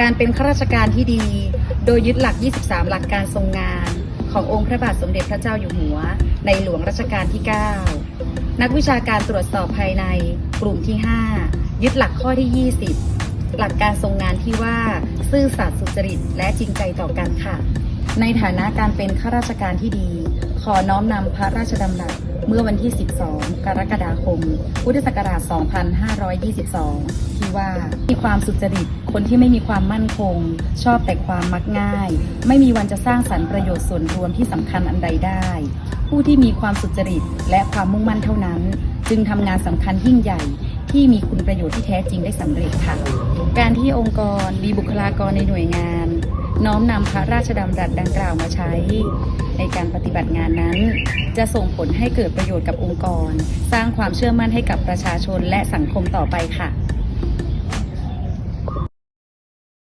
การเป็นข้าราชการที่ดี โดยยึดหลัก 23 หลักการทรงงาน ขององค์พระบาทสมเด็จพระเจ้าอยู่หัว ในหลวงรัชกาลที่ 9 นักวิชาการตรวจสอบภายในกลุ่มที่ 5 ยึดหลักข้อที่ 20 หลักการทรงงานที่ว่า ซื่อสัตย์สุจริตและจริงใจต่อกันค่ะ ในฐานะการเป็นข้าราชการที่ดี ขอน้อมนำพระราชดำรัสเมื่อวันที่ 12 กรกฎาคม พุทธศักราช 2522 ที่ว่า มีความสุจริต คนที่ไม่มีความมั่นคง ชอบแต่ความมักง่าย ไม่มีวันจะสร้างสรรค์ประโยชน์ส่วนรวมที่สำคัญอันใดได้ ผู้ที่มีความสุจริตและความมุ่งมั่นเท่านั้น จึงทำงานสำคัญยิ่งใหญ่ ที่มีคุณประโยชน์ที่แท้จริงได้สำเร็จค่ะ การที่องค์กรมีบุคลากรในหน่วยงาน น้อมนำพระราชดำรัสดังกล่าวมาใช้ ในการปฏิบัติงานนั้น จะส่งผลให้เกิดประโยชน์กับองค์กร สร้างความเชื่อมั่นให้กับประชาชนและสังคมต่อไปค่ะ